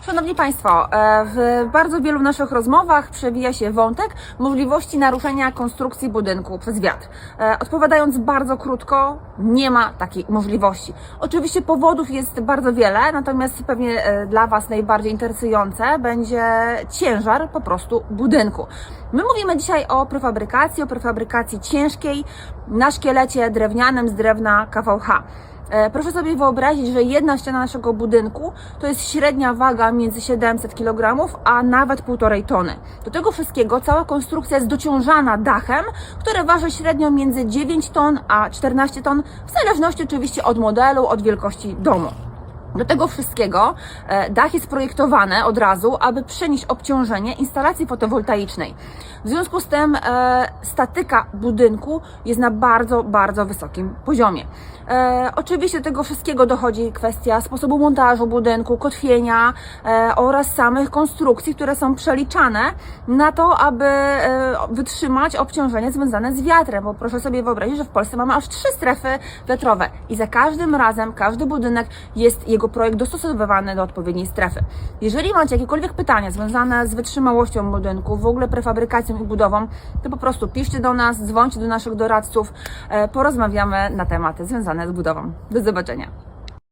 Szanowni Państwo, e, w bardzo wielu naszych rozmowach przewija się wątek możliwości naruszenia konstrukcji budynku przez wiatr. E, Odpowiadając bardzo krótko, nie ma takiej możliwości. Oczywiście powodów jest bardzo wiele, natomiast pewnie e, dla Was najbardziej interesujące będzie ciężar po prostu budynku. My mówimy dzisiaj o prefabrykacji, o prefabrykacji ciężkiej na szkielecie drewnianym z drewna KVH. E, Proszę sobie wyobrazić, że jedna ściana naszego budynku to jest średnia waga między 700 kg a nawet 1,5 tony. Do tego wszystkiego cała konstrukcja jest dociążana dachem, które waży średnio między 9 ton a 14 ton, w zależności oczywiście od modelu, od wielkości domu. Do tego wszystkiego e, dach jest projektowany od razu, aby przenieść obciążenie instalacji fotowoltaicznej. W związku z tym e, statyka budynku jest na bardzo, bardzo wysokim poziomie. E, oczywiście do tego wszystkiego dochodzi kwestia sposobu montażu budynku, kotwienia oraz samych konstrukcji, które są przeliczane na to, aby wytrzymać obciążenie związane z wiatrem. Bo proszę sobie wyobrazić, że w Polsce mamy aż trzy strefy wiatrowe i za każdym razem każdy budynek jest jego projekt dostosowywany do odpowiedniej strefy. Jeżeli macie jakiekolwiek pytania związane z wytrzymałością budynku, w ogóle prefabrykacją i budową, to po prostu piszcie do nas, dzwońcie do naszych doradców, e, porozmawiamy na tematy związane z budową. Do zobaczenia.